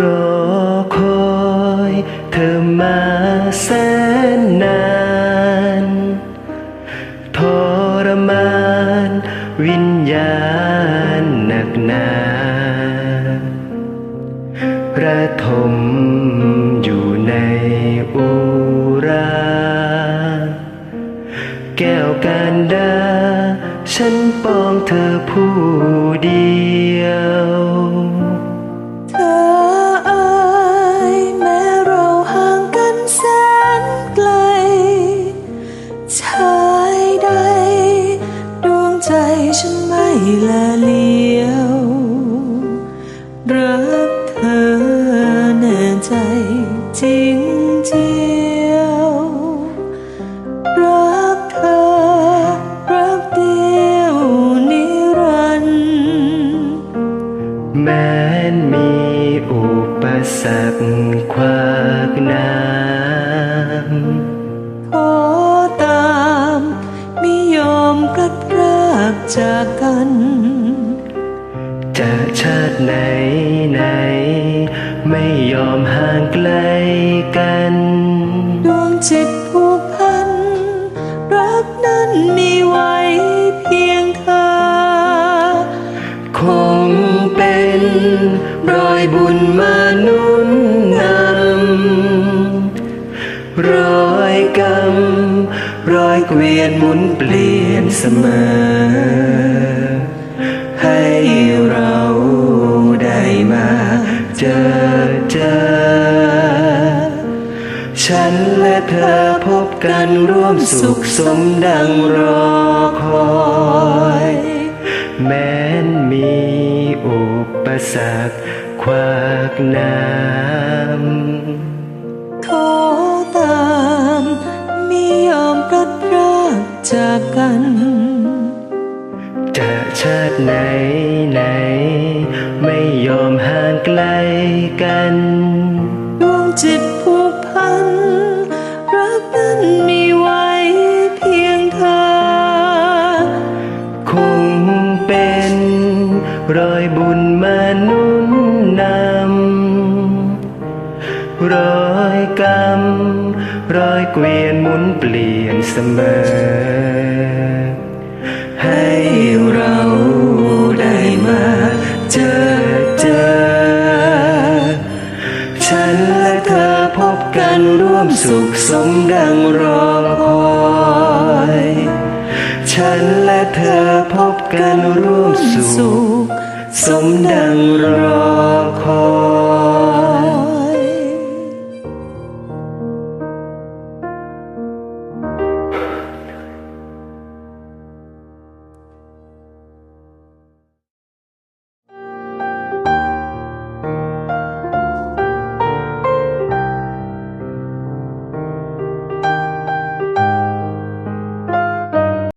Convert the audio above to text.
รอคอยเธอมาแสนนานทรมานวิญญาณหนักหนาระทมอยู่ในอุรา แก้วการดา ฉันปองเธอผู้เดียว สักควากน้ำขอตามไม่ยอมกลัดพรากจากกัน จะชาติไหนไหน ไม่ยอมห่างไกลกัน ดวงจิต บุญมานุนนำรอยกรรมรอยเกวียนหมุนเปลี่ยนเสมอ ให้เราได้มาเจอเจอ ฉันและเธอพบกันร่วมสุขสมดังรอคอย แม้นมีอุปสรรค ขวากหน้ำขอตามไม่ยอมพลัดพรากจากกัน จะชาติไหนไหน ไม่ยอมห่างไกลกัน รอยกรรมรอยเกวียนหมุนเปลี่ยนเสมอ ให้เราได้มาเจอเจอ ฉันและเธอพบกันร่วมสุขสมดังรอคอยฉันและเธอพบกันร่วมสุขสมดังรอคอย